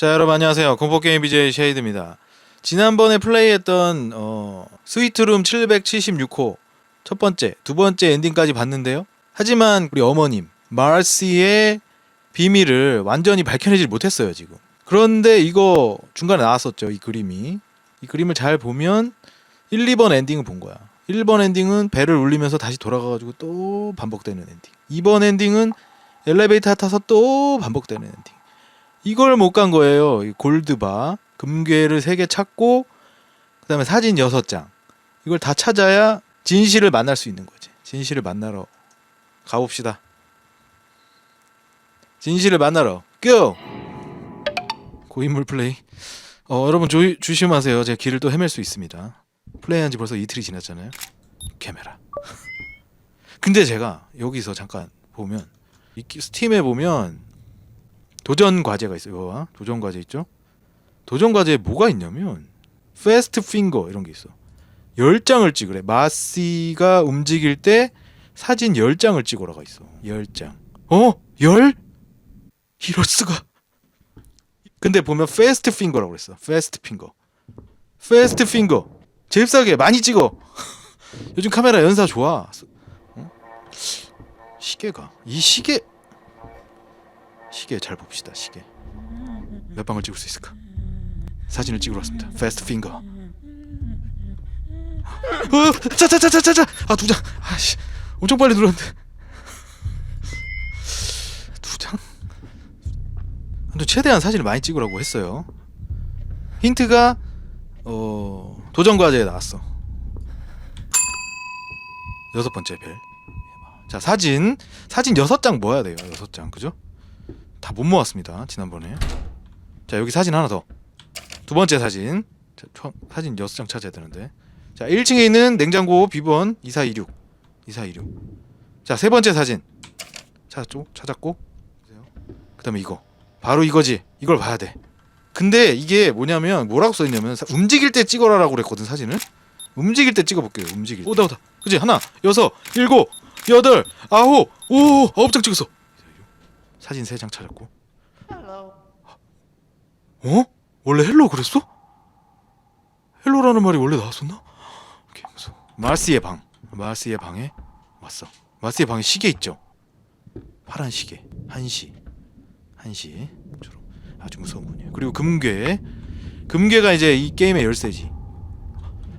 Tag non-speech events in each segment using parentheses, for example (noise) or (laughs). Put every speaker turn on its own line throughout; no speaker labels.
자 여러분 안녕하세요. 공포게임 BJ 쉐이드입니다. 지난번에 플레이했던 어, 스위트룸 776호 첫 번째 두 번째 엔딩까지 봤는데요. 하지만 우리 어머님 마르시의 비밀을 완전히 밝혀내질 못했어요 지금. 그런데 이거 중간에 나왔었죠 이 그림이. 이 그림을 잘 보면 1, 2번 엔딩을 본 거야. 1번 엔딩은 배를 울리면서 다시 돌아가가지고 또 반복되는 엔딩. 2번 엔딩은 엘리베이터 타서 또 반복되는 엔딩 이걸 못 간 거예요. 이 골드바 금괴를 세 개 찾고 그다음에 사진 여섯 장 이걸 다 찾아야 진실을 만날 수 있는 거지. 진실을 만나러 가봅시다. 진실을 만나러 고! 고인물 플레이. 어 여러분 조, 조심하세요. 제가 길을 또 헤맬 수 있습니다. 플레이한 지 벌써 이틀이 지났잖아요. 캐메라. (laughs) 근데 제가 여기서 잠깐 보면 스팀에 보면 도전 과제가 있어요. 이거 도전 과제 있죠? 도전 과제에 뭐가 있냐면 패스트 핑거 이런 게 있어. 10장을 찍으래. 마시가 움직일 때 사진 10장을 찍어라가 있어. 10장. 어? 10? 이럴 수가. 근데 보면 패스트 핑거라고 그랬어. 패스트 핑거. 패스트 핑거. 잽싸게 많이 찍어. (laughs) 요즘 카메라 연사 좋아. 어? 시계가 이 시계 시계 잘 봅시다 시계. 몇 방을 찍을 수 있을까? 사진을 찍으러 왔습니다. 패스트 핑거 어, 자자자자자자. 아 두장. 아씨 엄청 빨리 눌렀는데. 두장? 근데 최대한 사진을 많이 찍으라고 했어요. 힌트가 어 도전 과제에 나왔어. 여섯 번째 벨 자 사진. 사진 여섯 장 모아야 돼요 여섯 장. 그죠 다 못 모았습니다 지난번에. 자 여기 사진 하나 더. 두 번째 사진. 자, 총 사진 6장 찾아야 되는데. 자 1층에 있는 냉장고 비번 2426 2426 자 세 번째 사진. 찾았죠? 찾았고. 그 다음에 이거. 바로 이거지. 이걸 봐야 돼. 근데 이게 뭐냐면 뭐라고 써있냐면 사- 움직일 때 찍어라라고 그랬거든 사진을. 움직일 때 찍어볼게요 움직일 때 오다 오다. 그지 하나 여섯 일곱 여덟 아홉 오 아홉 장 찍었어 사진 세 장 찾았고. 어? 원래 헬로 그랬어? 헬로라는 말이 원래 나왔었나? 오케이, 무서워. 마르스의 방. 마르스의 방에 왔어. 마르스의 방에 시계 있죠? 파란 시계. 한시. 한시. 아주 무서운 분이에요. 그리고 금괴. 금괴가 이제 이 게임의 열쇠지.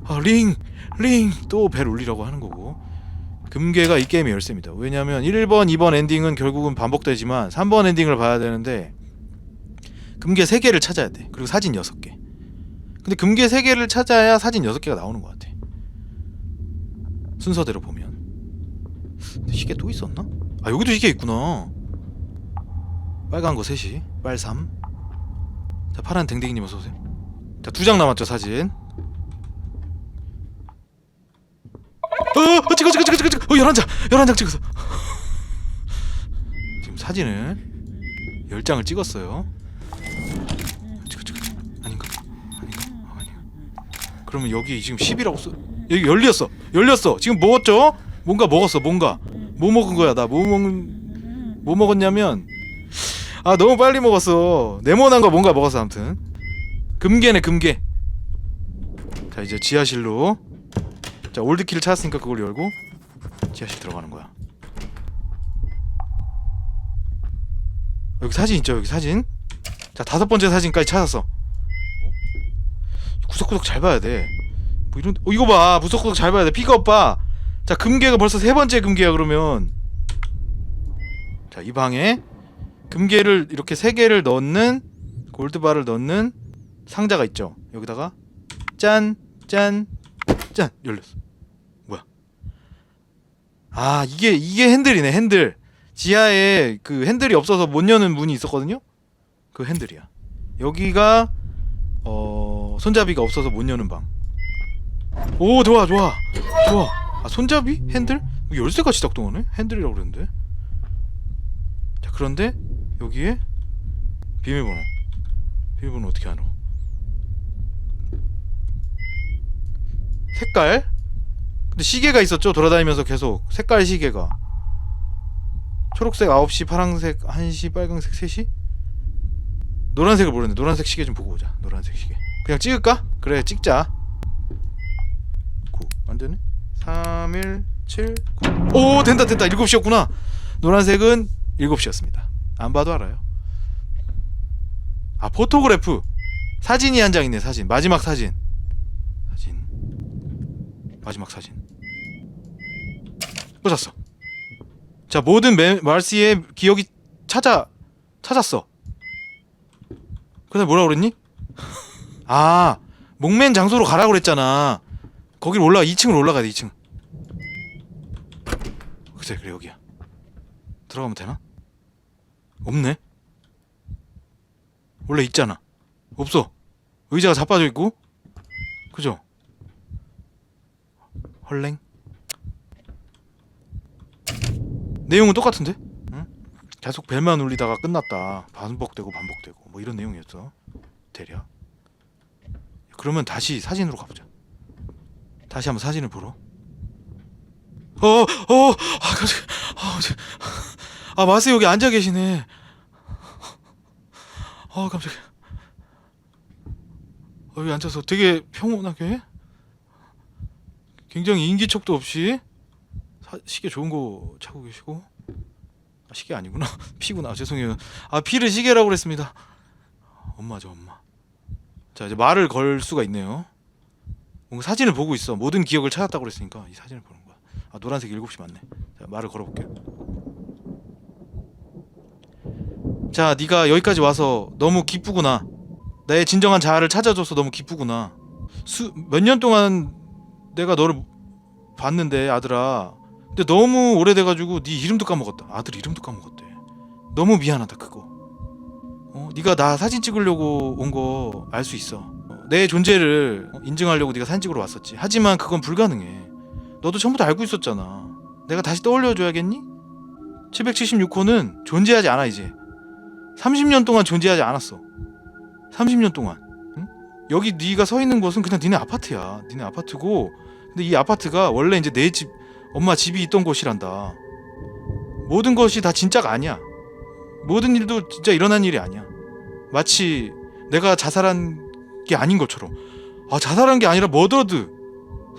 아, 링! 링! 또 벨 울리라고 하는 거고. 금괴가 이 게임의 열쇠입니다. 왜냐면 1번, 2번 엔딩은 결국은 반복되지만 3번 엔딩을 봐야 되는데 금괴 3개를 찾아야 돼. 그리고 사진 6개. 근데 금괴 3개를 찾아야 사진 6개가 나오는 것 같아. 순서대로 보면. 시계 또 있었나? 아, 여기도 시계 있구나. 빨간 거 3시. 빨3. 자, 파란 댕댕이님 어서 오세요. 자, 두 장 남았죠, 사진. 어, 찍어 찍 어 찍어 찍어 찍어. 어, 11장. 11장 찍었어. 지금 사진을 10장을 찍었어요. 아닌가? 아닌가? 어, 아니야. 그러면 여기 지금 10이라고 써. 여기 열렸어. 열렸어. 지금 먹었죠? 뭔가 먹었어. 뭔가. 뭐 먹은 거야? 나 뭐 먹은 뭐 먹었냐면 아, 너무 빨리 먹었어. 네모난 거 뭔가 먹었어 아무튼. 금괴네, 금괴. 자, 이제 지하실로 자 올드키를 찾았으니까 그걸 열고 지하실 들어가는 거야. 여기 사진 있죠 여기 사진? 자 다섯 번째 사진까지 찾았어. 어? 구석구석 잘 봐야 돼뭐 이런 어 이거 봐. 구석구석 잘 봐야 돼. 피가 오빠 자 금괴가 벌써 세 번째 금괴야 그러면. 자 이 방에 금괴를 이렇게 세 개를 넣는 골드바를 넣는 상자가 있죠. 여기다가 짠 짠, 짠 열렸어. 아 이게 이게 핸들이네 핸들. 지하에 그 핸들이 없어서 못 여는 문이 있었거든요. 그 핸들이야. 여기가 어 손잡이가 없어서 못 여는 방. 오 좋아 좋아 좋아. 아 손잡이 핸들 뭐 열쇠같이 작동하네. 핸들이라고 그랬는데. 자 그런데 여기에 비밀번호. 비밀번호 어떻게 알아? 색깔 근데 시계가 있었죠 돌아다니면서 계속 색깔 시계가 초록색 9시 파란색 1시 빨강색 3시 노란색을 모르는데 노란색 시계 좀 보고 오자. 노란색 시계. 그냥 찍을까? 그래 찍자. 9. 안 되네. 3 1 7 9. 오 된다 된다. 7시였구나. 노란색은 7시였습니다. 안 봐도 알아요. 아 포토그래프. 사진이 한 장 있네. 사진. 마지막 사진. 사진. 마지막 사진. 꽂았어. 자 모든 메, 말시의 기억이 찾아 찾았어. 그다음 뭐라 그랬니? (laughs) 아 목맨 장소로 가라 그랬잖아. 거길 올라가 2층으로 올라가야 돼 2층. 그래 그래 여기야. 들어가면 되나? 없네. 원래 있잖아. 없어. 의자가 자빠져 있고. 그죠? 헐랭. 내용은 똑같은데? 응? 계속 벨만 울리다가 끝났다. 반복되고 반복되고 뭐 이런 내용이었어. 대략. 그러면 다시 사진으로 가보자. 다시 한번 사진을 보러. 어, 어, 아, 깜짝, 아, 저- 아, 마스 여기 앉아 계시네. 아, 깜짝이야. 어, 여기 앉아서 되게 평온하게, 굉장히 인기척도 없이 사, 시계 좋은 거 차고 계시고, 아, 시계 아니구나, (laughs) 피구나. 죄송해요. 아, 피를 시계라고 그랬습니다. 엄마죠, 엄마. 자, 이제 말을 걸 수가 있네요. 뭔가 사진을 보고 있어. 모든 기억을 찾았다고 그랬으니까 이 사진을 보는 거야. 아, 노란색 7시 맞네. 자, 말을 걸어볼게요. 자, 네가 여기까지 와서 너무 기쁘구나. 나의 진정한 자아를 찾아줘서 너무 기쁘구나. 수몇년 동안 내가 너를 봤는데 아들아. 근데 너무 오래돼가지고 네 이름도 까먹었다. 아들 이름도 까먹었대. 너무 미안하다 그거. 어, 네가 나 사진 찍으려고 온 거 알 수 있어. 어, 내 존재를 인증하려고 네가 사진 찍으러 왔었지. 하지만 그건 불가능해. 너도 처음부터 알고 있었잖아. 내가 다시 떠올려줘야겠니? 776호는 존재하지 않아 이제. 30년 동안 존재하지 않았어. 30년 동안. 응? 여기 네가 서 있는 곳은 그냥 니네 아파트야. 니네 아파트고. 근데 이 아파트가 원래 이제 내 집, 엄마 집이 있던 곳이란다. 모든 것이 다 진짜가 아니야. 모든 일도 진짜 일어난 일이 아니야. 마치 내가 자살한 게 아닌 것처럼. 아 자살한 게 아니라 머더드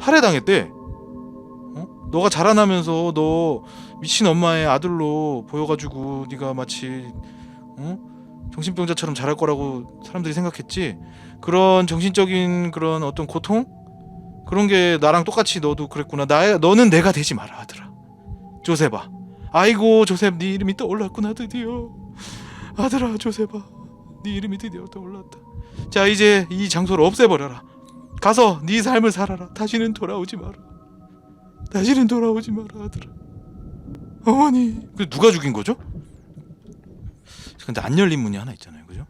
살해당했대. 어? 너가 자라나면서 너 미친 엄마의 아들로 보여가지고 네가 마치 어? 정신병자처럼 자랄 거라고 사람들이 생각했지. 그런 정신적인 그런 어떤 고통 그런 게 나랑 똑같이 너도 그랬구나. 나 너는 내가 되지 마라 아들아. 조세바. 아이고 조셉 네 이름이 떠올랐구나 드디어. 아들아 조세바. 네 이름이 드디어 떠올랐다. 자 이제 이 장소를 없애버려라. 가서 네 삶을 살아라. 다시는 돌아오지 마라. 다시는 돌아오지 마라 아들아. 어머니. 그 누가 죽인 거죠? 근데 안 열린 문이 하나 있잖아요, 그죠?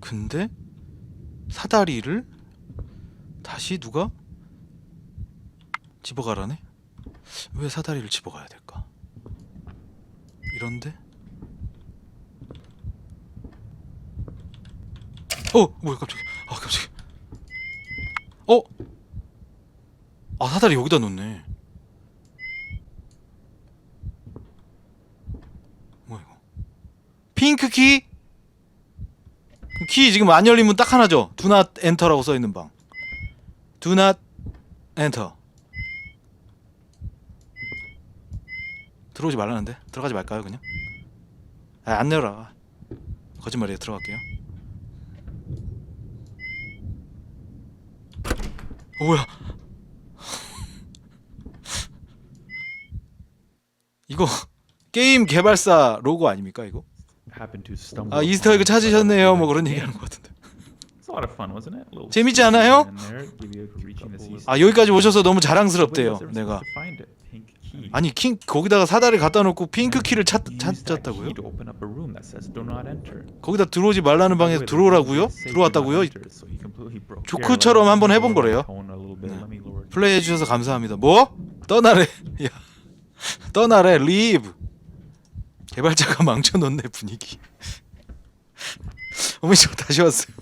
근데 사다리를 다시 누가 집어가라네? 왜 사다리를 집어가야 될까? 이런데? 어 뭐야 갑자기 아 갑자기 어? 아 사다리 여기다 놓네 뭐야 이거 핑크 키? 키 지금 안 열리면 딱 하나죠. Do not enter라고 써 있는 방. Do not enter. 들어오지 말라는데? 들어가지 말까요 그냥? 아, 안 열어. 거짓말이에요. 들어갈게요. 어 뭐야? (laughs) 이거 게임 개발사 로고 아닙니까 이거? 아 이스터 에그
it, but
찾으셨네요 뭐 그런 얘기하는 것 같은데
It's a lot of fun, wasn't it? A little
재밌지 않아요? 아 여기까지 오셔서 너무 자랑스럽대요 내가. 아니 킹 거기다가 사다리 갖다 놓고 핑크 키를 찾, 찾았다고요? 거기다 들어오지 말라는 방에서 들어오라고요? 들어왔다고요? 조크처럼 한번 해본 거래요. 플레이해 주셔서 감사합니다. 뭐? 떠나래. 야. 떠나래. 리브. 개발자가 (laughs) 망쳐놓네 분위기. (laughs) 어머니 저 다시 왔어요.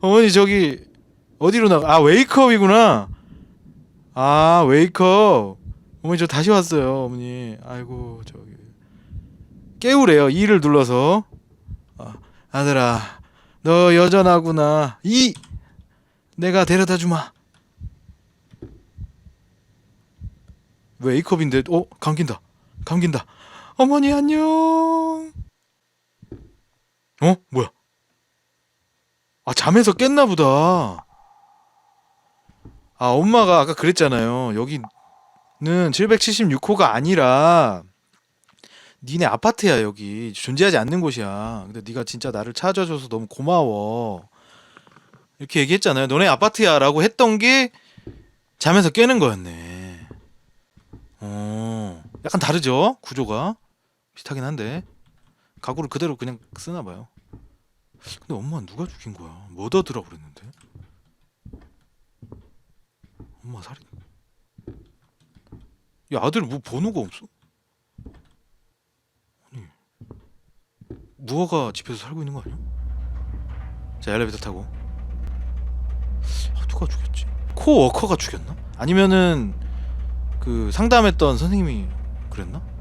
어머니 저기 어디로 나가? 아 웨이크업이구나. 아 웨이크업. 어머니 저 다시 왔어요. 어머니. 아이고 저기 깨우래요. 2를 눌러서 아, 아들아 너 여전하구나. 2 내가 데려다 주마. 왜 A컵인데? 어 감긴다. 감긴다. 어머니 안녕. 어 뭐야? 아 잠에서 깼나 보다. 아 엄마가 아까 그랬잖아요. 여기는 776호가 아니라 니네 아파트야 여기 존재하지 않는 곳이야. 근데 네가 진짜 나를 찾아줘서 너무 고마워. 이렇게 얘기했잖아요. 너네 아파트야라고 했던 게 잠에서 깨는 거였네. 어, 약간 다르죠 구조가 비슷하긴 한데 가구를 그대로 그냥 쓰나 봐요. 근데 엄마는 누가 죽인 거야? 머더드라고 그랬는데. 엄마 살인. 야 아들 뭐 번호가 없어? 아니 무화가 집에서 살고 있는 거 아니야? 자 엘리베이터 타고. 아, 누가 죽였지? 코워커가 죽였나? 아니면은 그 상담했던 선생님이 그랬나?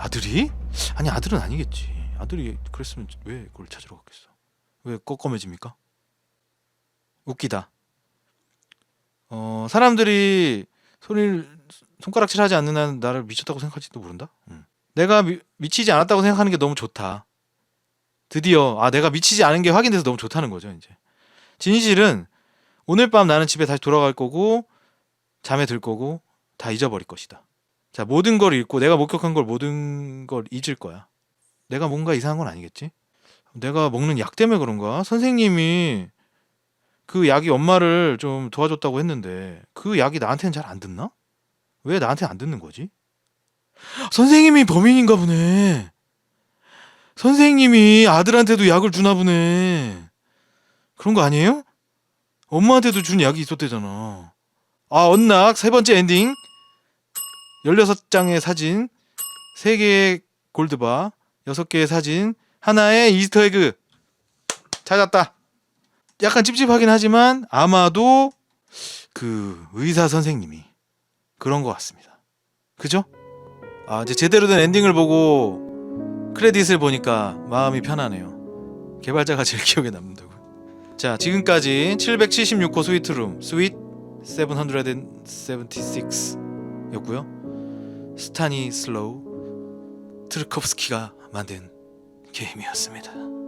아들이? 아니 아들은 아니겠지. 아들이 그랬으면 왜 그걸 찾으러 갔겠어? 왜 꺾어매집니까? 웃기다. 어 사람들이 소리를 손가락질하지 않는 한 나를 미쳤다고 생각할지도 모른다. 음. 내가 미, 미치지 않았다고 생각하는 게 너무 좋다. 드디어 아 내가 미치지 않은 게 확인돼서 너무 좋다는 거죠 이제. 진실은 오늘 밤 나는 집에 다시 돌아갈 거고 잠에 들 거고 다 잊어버릴 것이다. 자 모든 걸 잃고 내가 목격한 걸 모든 걸 잊을 거야. 내가 뭔가 이상한 건 아니겠지? 내가 먹는 약 때문에 그런가? 선생님이 그 약이 엄마를 좀 도와줬다고 했는데 그 약이 나한테는 잘 안 듣나? 왜 나한테 안 듣는 거지? 선생님이 범인인가 보네. 선생님이 아들한테도 약을 주나 보네. 그런 거 아니에요? 엄마한테도 준 약이 있었대잖아. 아, 언락 세 번째 엔딩. 16장의 사진, 3개의 골드바, 6개의 사진, 하나의 이스터 에그. 찾았다. 약간 찝찝하긴 하지만 아마도 그 의사 선생님이 그런 것 같습니다. 그죠? 아 이제 제대로 된 엔딩을 보고 크레딧을 보니까 마음이 편하네요. 개발자가 제일 (laughs) 기억에 남는다고. 자 지금까지 776호 스위트룸 스윗 776였고요. 스타니 슬로우 트르콥스키가 만든 게임이었습니다.